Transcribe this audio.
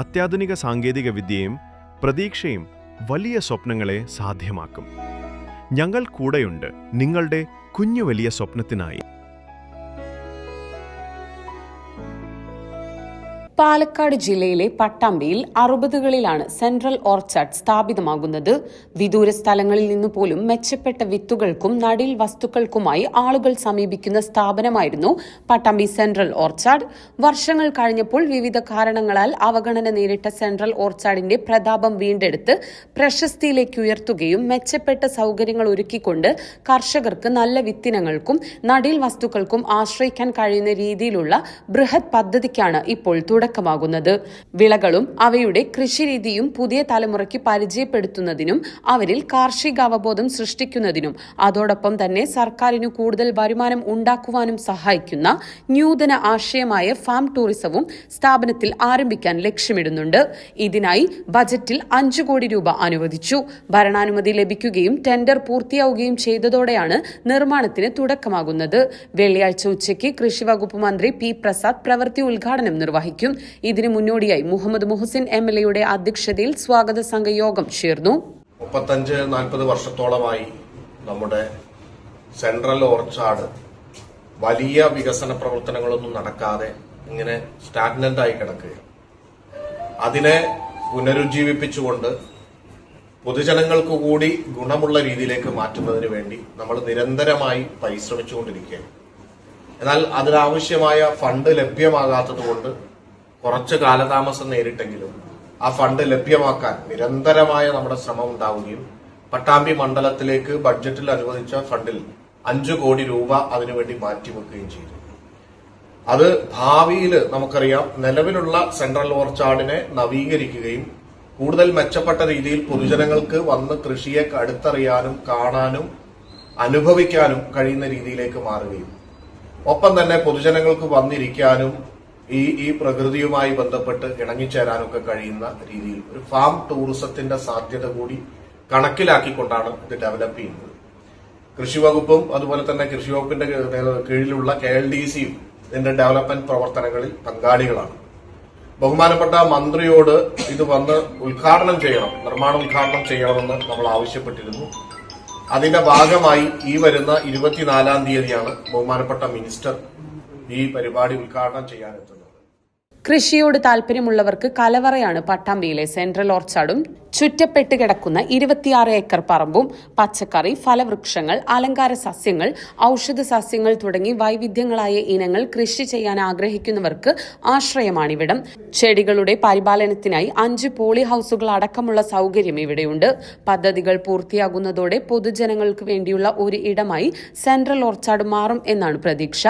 അത്യാധുനിക സാങ്കേതിക വിദ്യയും പ്രതീക്ഷയും വലിയ സ്വപ്നങ്ങളെ സാധ്യമാക്കും. ഞങ്ങൾ കൂടെയുണ്ട് നിങ്ങളുടെ കുഞ്ഞു വലിയ സ്വപ്നത്തിനായി. പാലക്കാട് ജില്ലയിലെ പട്ടാമ്പിയിൽ അറുപതുകളിലാണ് സെൻട്രൽ ഓർച്ചാർഡ് സ്ഥാപിതമാകുന്നത്. വിദൂര സ്ഥലങ്ങളിൽ നിന്ന് പോലും മെച്ചപ്പെട്ട വിത്തുകൾക്കും നടീൽ വസ്തുക്കൾക്കുമായി ആളുകൾ സമീപിക്കുന്ന സ്ഥാപനമായിരുന്നു പട്ടാമ്പി സെൻട്രൽ ഓർച്ചാർഡ്. വർഷങ്ങൾ കഴിഞ്ഞപ്പോൾ വിവിധ കാരണങ്ങളാൽ അവഗണന നേരിട്ട സെൻട്രൽ ഓർച്ചാർഡിന്റെ പ്രതാപം വീണ്ടെടുത്ത് പ്രശസ്തിയിലേക്ക് ഉയർത്തുകയും മെച്ചപ്പെട്ട സൗകര്യങ്ങൾ ഒരുക്കിക്കൊണ്ട് കർഷകർക്ക് നല്ല വിത്തിനങ്ങൾക്കും നടീൽ വസ്തുക്കൾക്കും ആശ്രയിക്കാൻ കഴിയുന്ന രീതിയിലുള്ള ബൃഹത് പദ്ധതിക്കാണ് ഇപ്പോൾ തുടക്കമാകുന്നത്. വിളകളും അവയുടെ കൃഷിരീതിയും പുതിയ തലമുറയ്ക്ക് പരിചയപ്പെടുത്തുന്നതിനും അവരിൽ കാർഷിക അവബോധം സൃഷ്ടിക്കുന്നതിനും അതോടൊപ്പം തന്നെ സർക്കാരിന് കൂടുതൽ വരുമാനം ഉണ്ടാക്കുവാനും സഹായിക്കുന്ന ന്യൂതന ആശയമായ ഫാം ടൂറിസവും സ്ഥാപനത്തിൽ ആരംഭിക്കാൻ ലക്ഷ്യമിടുന്നുണ്ട്. ഇതിനായി ബജറ്റിൽ അഞ്ചു കോടി രൂപ അനുവദിച്ചു. ഭരണാനുമതി ലഭിക്കുകയും ടെൻഡർ പൂർത്തിയാവുകയും ചെയ്തതോടെയാണ് നിർമ്മാണത്തിന് തുടക്കമാകുന്നത്. വെള്ളിയാഴ്ച ഉച്ചയ്ക്ക് കൃഷി വകുപ്പ് മന്ത്രി പി പ്രസാദ് പ്രവൃത്തി ഉദ്ഘാടനം നിർവഹിക്കും. ഇതിനു മുന്നോടിയായി മുഹമ്മദ് മുഹസിൻ എം എൽ എയുടെ അധ്യക്ഷതയിൽ സ്വാഗത സംഘ യോഗം ചേർന്നു. മുപ്പത്തഞ്ച് നാൽപ്പത് വർഷത്തോളമായി നമ്മുടെ സെൻട്രൽ ഓർച്ചാർഡ് വലിയ വികസന പ്രവർത്തനങ്ങളൊന്നും നടക്കാതെ ഇങ്ങനെ സ്റ്റാഗ്നന്റ് ആയി കിടക്കുകയാണ്. അതിനെ പുനരുജ്ജീവിപ്പിച്ചുകൊണ്ട് പൊതുജനങ്ങൾക്ക് കൂടി ഗുണമുള്ള രീതിയിലേക്ക് മാറ്റുന്നതിന് വേണ്ടി നമ്മൾ നിരന്തരമായി പരിശ്രമിച്ചുകൊണ്ടിരിക്കുകയാണ്. എന്നാൽ അതിനാവശ്യമായ ഫണ്ട് ലഭ്യമാകാത്തതുകൊണ്ട് കുറച്ച് കാലതാമസം നേരിട്ടെങ്കിലും ആ ഫണ്ട് ലഭ്യമാക്കാൻ നിരന്തരമായ നമ്മുടെ ശ്രമം ഉണ്ടാവുകയും പട്ടാമ്പി മണ്ഡലത്തിലേക്ക് ബഡ്ജറ്റിൽ അനുവദിച്ച ഫണ്ടിൽ അഞ്ചു കോടി രൂപ അതിനുവേണ്ടി മാറ്റിവെക്കുകയും ചെയ്തു. അത് ഭാവിയിൽ നമുക്കറിയാം നിലവിലുള്ള സെൻട്രൽ ഓർച്ചാർഡിനെ നവീകരിക്കുകയും കൂടുതൽ മെച്ചപ്പെട്ട രീതിയിൽ പൊതുജനങ്ങൾക്ക് വന്ന് കൃഷിയെ അടുത്തറിയാനും കാണാനും അനുഭവിക്കാനും കഴിയുന്ന രീതിയിലേക്ക് മാറുകയും. ഒപ്പം തന്നെ പൊതുജനങ്ങൾക്ക് വന്നിരിക്കാനും ഈ ഈ പ്രകൃതിയുമായി ബന്ധപ്പെട്ട് ഇണങ്ങിച്ചേരാനൊക്കെ കഴിയുന്ന രീതിയിൽ ഒരു ഫാം ടൂറിസത്തിന്റെ സാധ്യത കൂടി കണക്കിലാക്കിക്കൊണ്ടാണ് ഇത് ഡെവലപ്പ് ചെയ്യുന്നത്. കൃഷി വകുപ്പും അതുപോലെ തന്നെ കൃഷി വകുപ്പിന്റെ കീഴിലുള്ള കെ എൽ ഡി സിയും ഇതിന്റെ ഡെവലപ്മെന്റ് പ്രവർത്തനങ്ങളിൽ പങ്കാളികളാണ്. ബഹുമാനപ്പെട്ട മന്ത്രിയോട് ഇത് വന്ന് ഉദ്ഘാടനം ചെയ്യണം നിർമ്മാണ ഉദ്ഘാടനം ചെയ്യണമെന്ന് നമ്മൾ ആവശ്യപ്പെട്ടിരുന്നു. അതിന്റെ ഭാഗമായി ഈ വരുന്ന ഇരുപത്തിനാലാം തീയതിയാണ് ബഹുമാനപ്പെട്ട മിനിസ്റ്റർ ഈ പരിപാടി ഉദ്ഘാടനം ചെയ്യാനെത്തുന്നത്. കൃഷിയോട് താല്പര്യമുള്ളവർക്ക് കലവറയാണ് പട്ടാമ്പിയിലെ സെൻട്രൽ ഓർച്ചാർഡും ചുറ്റപ്പെട്ട് കിടക്കുന്ന ഇരുപത്തിയാറ് ഏക്കർ പറമ്പും പച്ചക്കറി ഫലവൃക്ഷങ്ങൾ അലങ്കാര സസ്യങ്ങൾ ഔഷധ സസ്യങ്ങൾ തുടങ്ങി വൈവിധ്യങ്ങളായ ഇനങ്ങൾ കൃഷി ചെയ്യാൻ ആഗ്രഹിക്കുന്നവർക്ക് ആശ്രയമാണിവിടം. ചെടികളുടെ പരിപാലനത്തിനായി അഞ്ച് പോളി ഹൌസുകൾ അടക്കമുള്ള സൗകര്യം ഇവിടെയുണ്ട്. പദ്ധതികൾ പൂർത്തിയാകുന്നതോടെ പൊതുജനങ്ങൾക്ക് വേണ്ടിയുള്ള ഒരു ഇടമായി സെൻട്രൽ ഓർച്ചാർഡ് മാറും എന്നാണ് പ്രതീക്ഷ.